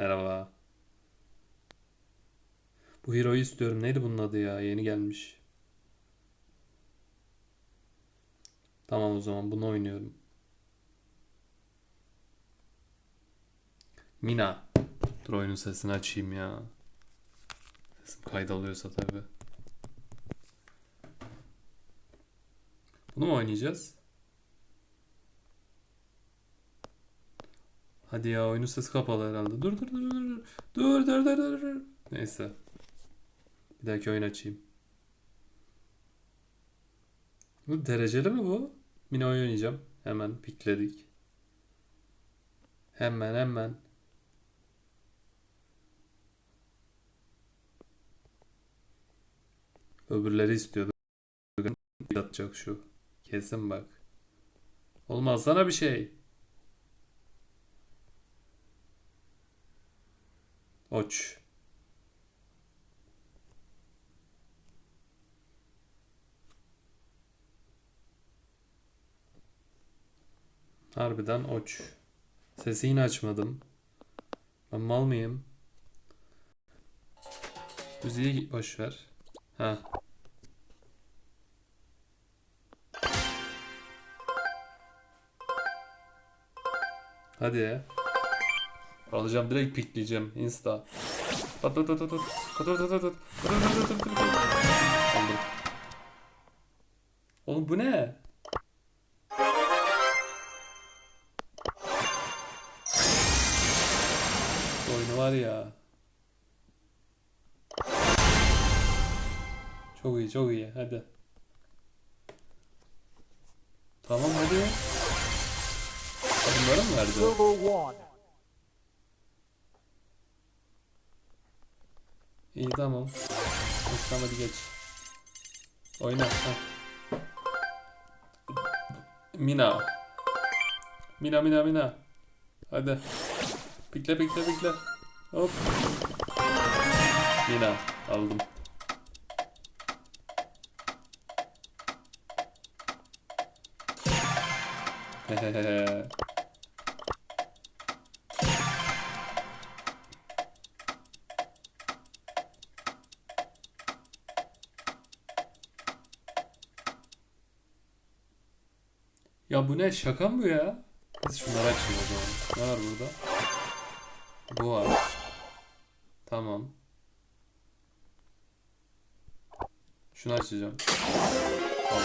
Merhaba. Bu Hero'yu istiyorum. Neydi bunun adı ya? Yeni gelmiş. Tamam o zaman bunu oynuyorum. Mina. Dur oyunun sesini açayım ya. Sesim kaydalıyorsa tabii. Bunu mu oynayacağız? Hadi ya oyunun sesi kapalı herhalde. Dur dur dur dur. dur. Dur dur dur dur. Neyse. Bir dahaki oyun açayım. Bu dereceli mi bu? Mini oyun oynayacağım. Hemen pikledik. Hemen hemen. Öbürleri istiyordu. Atacak şu. Kesin bak. Olmaz sana bir şey. Oç. Harbiden oç. Sesi yine açmadım. Ben mal mıyım? Müziği boş ver. Ha. Hadi ya. Alacağım direkt pikleyeceğim. Insta. Aldım. Oğlum bu ne? Bu oyunu var ya. Çok iyi çok iyi hadi. Tamam hadi. Ha, Bunları mı verdi? İyi tamam. Tamam hadi geç. Oyna. ha. Mina. Mina Mina Mina. Hadi. Pikle pikle pikle. Hop. Mina. Aldım. Hehehe. Ya bu ne? Şaka mı bu ya? Biz şunları açayım o zaman. Ne var burada? Bu var. Tamam. Şunu açacağım. Al.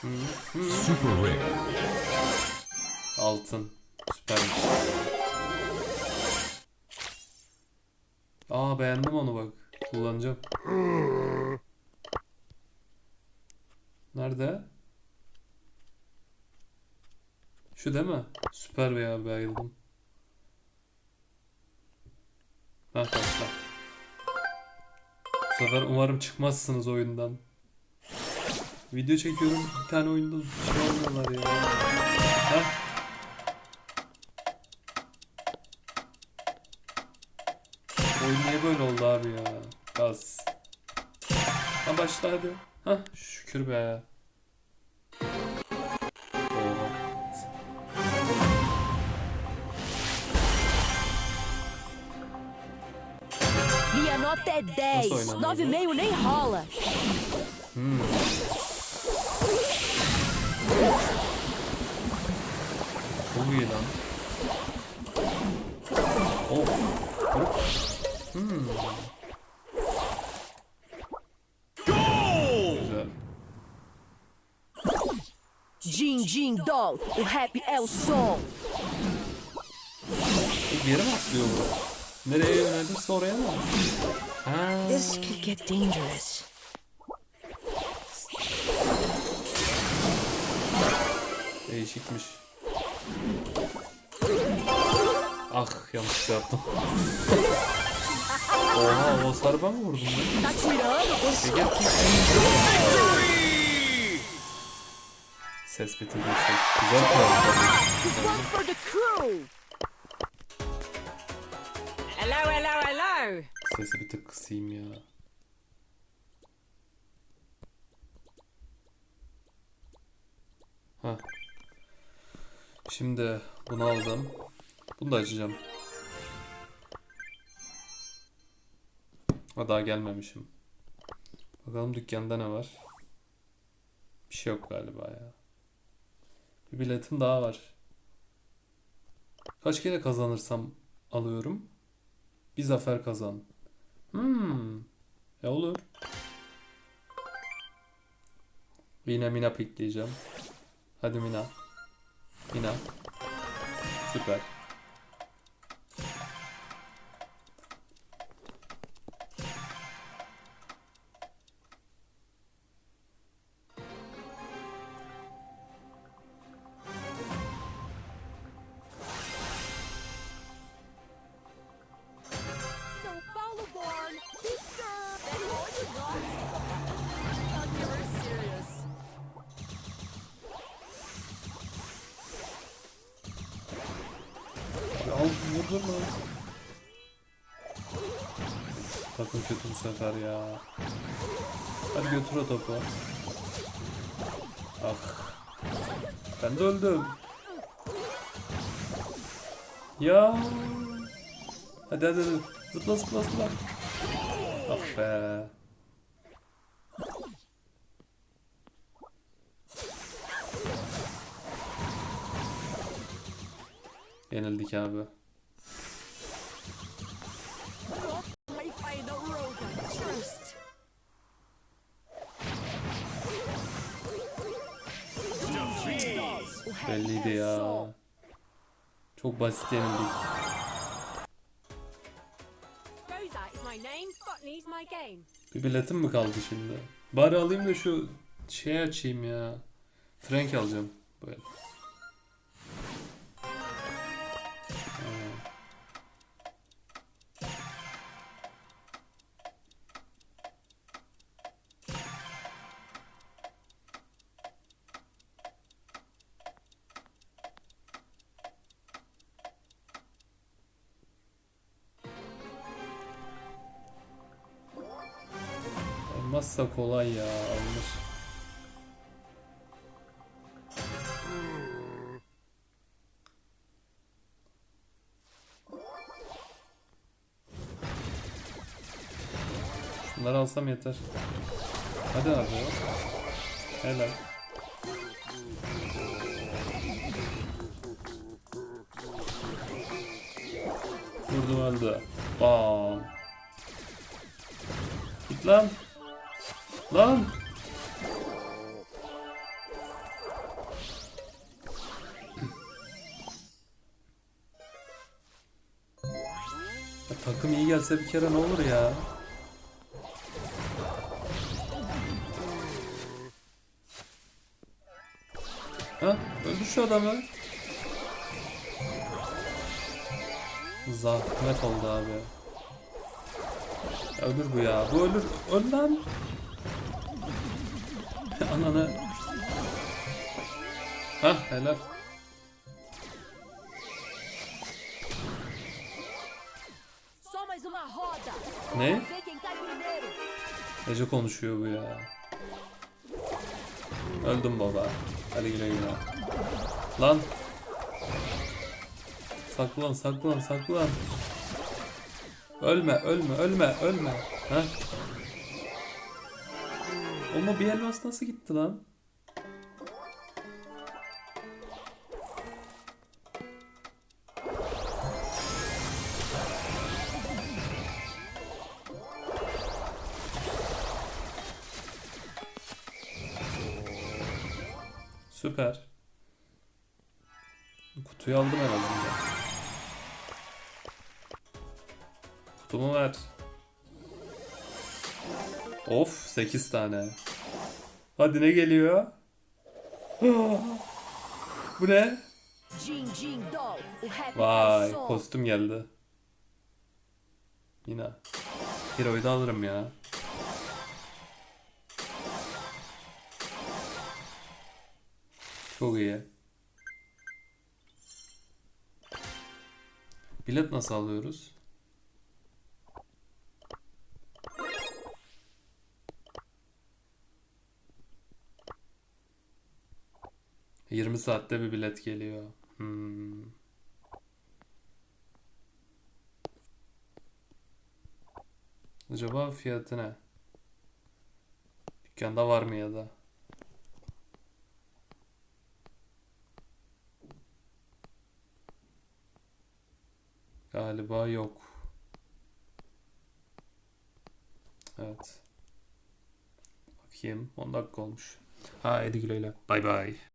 Hı, hı. Super rare. Altın. Süpermiş. Aa beğendim onu bak. Kullanacağım. Nerede? Şu değil mi? Süper veya bayıldım. Heh başla. Bu sefer umarım çıkmazsınız oyundan. Video çekiyorum bir tane oyunda şey olmuyorlar ya. Heh. Oyun niye böyle oldu abi ya? Gaz. Ha başla hadi. Hah şükür be. Nota é 10. oynanıyor bu? 9,5 nem rola. Çok iyi lan. Oh. Hmm. Güzel. Din Din Dol, o rap é o som. E, Bir yere mi atlıyor bu? Nereye yönelirse oraya mı? Ha. This could get dangerous. Değişikmiş. Ah yanlış yaptım. Oha o sarba mı vurdun lan? Ses bitirdi. Güzel kaldı. Hello, hello, hello. Sesi bir tık kısayım ya. Ha. Şimdi bunu aldım. Bunu da açacağım. Ha daha gelmemişim. Bakalım dükkanda ne var? Bir şey yok galiba ya. Bir biletim daha var. Kaç kere kazanırsam alıyorum? Bir zafer kazan. Hmm. E olur. Yine Mina pikleyeceğim. Hadi Mina. Mina. Süper. Mu? Takım kötü bu sefer ya. Hadi götür o topu. Ah. Ben de öldüm. Ya. Hadi hadi hadi. Zıpla zıpla zıpla. Ah be. Yenildik abi. Belliydi ya. Çok basit yenildik. Bir biletim mi kaldı şimdi? Bari alayım da şu şey açayım ya. Frank alacağım. Böyle. Olmazsa kolay ya alınır. Şunları alsam yeter. Hadi abi. Helal. Vurdum öldü. Bam. Git lan. Lan. Ya takım iyi gelse bir kere ne olur ya. Ha? Öldür şu adamı. Zahmet oldu abi. Ya ölür bu ya. Bu ölür. Öl lan. Ananı. Hah helal. Ne? Nece konuşuyor bu ya. Öldüm baba. Hadi güle güle. Lan. Saklan saklan saklan. Ölme ölme ölme ölme. Ha? Ama bir elmas nasıl gitti lan? Süper. Kutuyu aldım en azından. Kutumu ver. Of 8 tane. Hadi ne geliyor? Bu ne? Vay kostüm geldi. Yine. Hero'yu da alırım ya. Çok iyi. Bilet nasıl alıyoruz? Yirmi saatte bir bilet geliyor. Hmm. Acaba fiyatı ne? Dükkanda var mı ya da? Galiba yok. Evet. Bakayım. 10 dakika olmuş. Ha 7 kiloyla. Bay bay.